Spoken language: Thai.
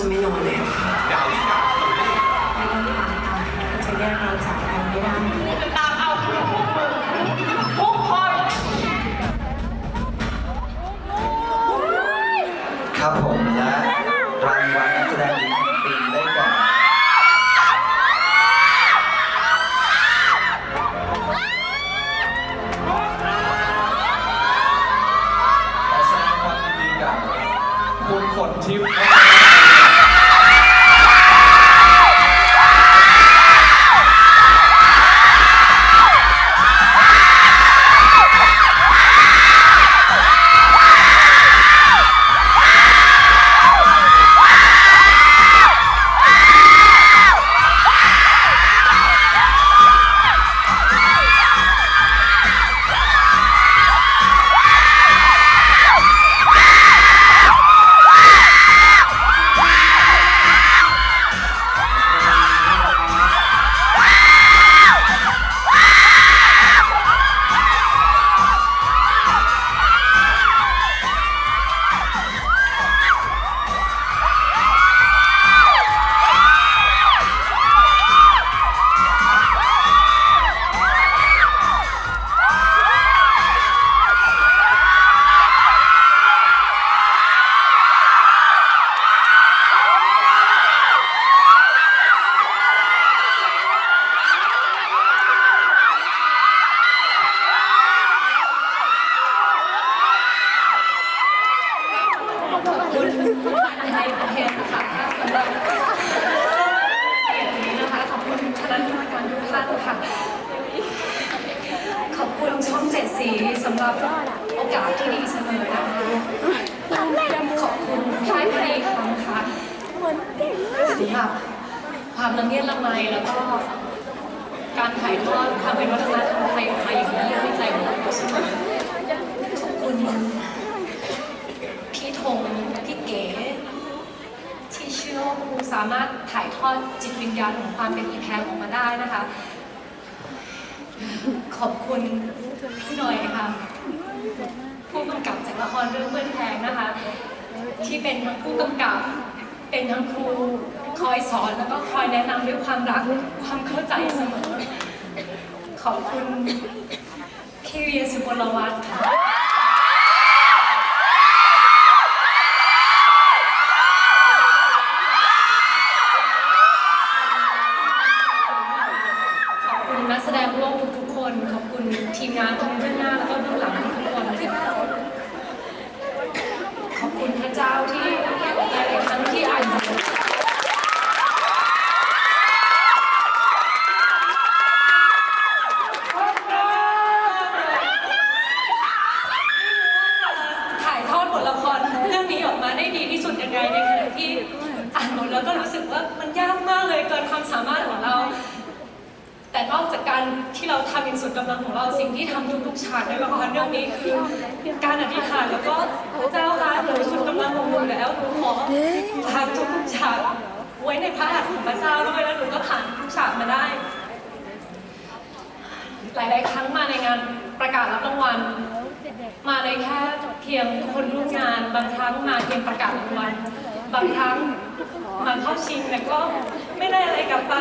จะไม่นอนแล้วไม่ต้องถามค่ะจะแยกเราจากกันไม่ได้ครับผมและรางวัลนักแสดงหญิปีได้แก่ขอแสดงความยินดีกับคุณขนทิพย์ีสำหรับโอกาสที่ดีเสมอนะคะขอบคุณค่ายพรีคำค่ะสำหรับความละเมียดละไมแล้วก็การถ่ายทอดความเป็นวัฒนธรรมไทยออกมาอย่างนี้ในใจของเราเสมอขอบคุณพี่ธงพี่เก๋ที่เชื่อว่าครูสามารถถ่ายทอดจิตวิญญาณของความเป็นอีแพงออกมาได้นะคะ ขอบคุณพี่หน่อยค่ะผู้กำกับจากละครเรื่องเพื่อนแพงนะคะ ที่เป็นทั้งผู้กำกับ เป็นทั้งครูคอยสอนแล้วก็คอยแนะนำด้วยความรักความเข้าใจเสมอ ขอบคุณพี่เวียสุบลวัฒน์ค่ะ ทีมงานทั้งเบื้องหน้าแล้วก็เบื้องหลังทุกคนขอบคุณพระเจ้าที่หลายๆครั้งที่อ่านบทถ่ายทอดบทละครเรื่องนี้ออกมาได้ดีที่สุดยังไงในขณะที่อ่านบทแล้วก็รู้สึกว่ามันยากมากเลยเกินความสามารถของเรา แต่นอกจากการที่เราทำอย่างสุดกำลังของเราสิ่งที่ทำทุกๆฉากในละครเรื่องนี้คือการอธิษฐานแล้วก็พระเจ้าค่ะหนูสุดกำลังของหนูแล้วหนูขอฝากทุกๆฉากไว้ในพระหัตถ์ของพระเจ้าด้วยแล้วหนูก็ผ่านทุกฉากมาได้ หลายๆ ครั้งมาในงานประกาศรับรางวัลมาในแค่เพียงคนร่วมงานบางครั้งมาเพียงประกาศรางวัล บางครั้งมาเข้าชิงแต่ก็ไม่ได้อะไรกลับไป